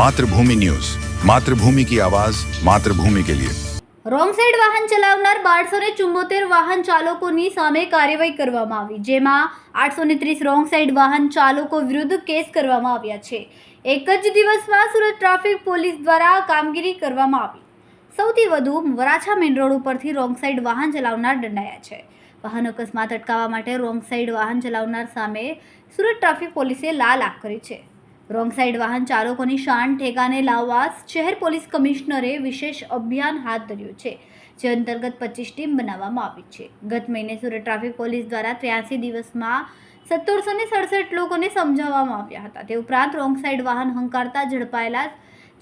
Mathrubhumi news Mathrubhumi કી આવાઝ માતૃભૂમિ કે લિયે wrong side વાહન ચલાવનાર બારસો ને ચુમ્મોતેર વાહન ચાલકોની સામે કાર્યવાહી કરવામાં આવી, જેમાં આઠસો ને ત્રીસ રોંગ સાઈડ વાહન ચાલકો વિરુદ્ધ કેસ કરવામાં આવ્યા છે. એક જ દિવસમાં સુરત ટ્રાફિક પોલીસ દ્વારા કામગીરી કરવામાં આવી. સૌથી વધુ વરાછા મેઇન રોડ ઉપરથી રોંગ સાઈડ વાહન ચલાવનાર દંડાયા છે. વાહન અકસ્માત અટકાવવા માટે રોંગ સાઈડ વાહન ચલાવનાર સામે સુરત ટ્રાફિક પોલીસે લાલ આખ કરી છે. રોંગ સાઈડ વાહન ચાલકોની શાન ઠેકાને લાવવા શહેર પોલીસ કમિશનરે વિશેષ અભિયાન હાથ ધર્યું છે, જે અંતર્ગત પચીસ ટીમ બનાવવામાં આવી છે. ગત મહિને સુરત ટ્રાફિક પોલીસ દ્વારા ત્ર્યાસી દિવસમાં સત્તરસો ને સડસઠ લોકોને સમજાવવામાં આવ્યા હતા. તે ઉપરાંત રોંગ સાઈડ વાહન હંકારતા ઝડપાયેલા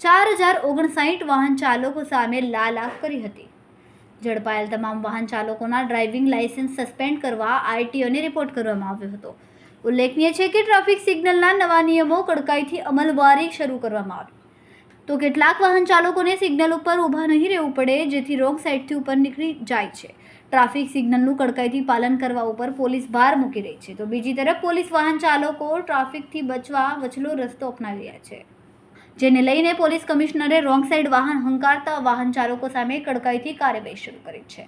ચાર હજાર ઓગણસાઠ વાહન ચાલકો સામે લાલ આંખ કરી હતી. ઝડપાયેલ તમામ વાહન ચાલકોના ડ્રાઇવિંગ લાયસન્સ સસ્પેન્ડ કરવા આરટીઓને રિપોર્ટ કરવામાં આવ્યો હતો. ઉલ્લેખનીય છે કે ટ્રાફિક સિગ્નલના નવા નિયમો કડકાઈથી અમલવારી શરૂ કરવામાં આવી. તો કેટલાક વાહન ચાલકોને સિગ્નલ ઉપર ઊભા નહીં રહેવું પડે, જેથી રોંગ સાઈડથી ઉપર નીકળી જાય છે. ટ્રાફિક સિગ્નલનું કડકાઈથી પાલન કરવા ઉપર પોલીસ ભાર મૂકી રહી છે. તો બીજી તરફ પોલીસ વાહન ચાલકો ટ્રાફિકથી બચવા વચલો રસ્તો અપનાવી રહ્યા છે. જેને લઈને પોલીસ કમિશનરે રોંગ સાઈડ વાહન હંકારતા વાહન ચાલકો સામે કડકાઈથી કાર્યવાહી શરૂ કરી છે.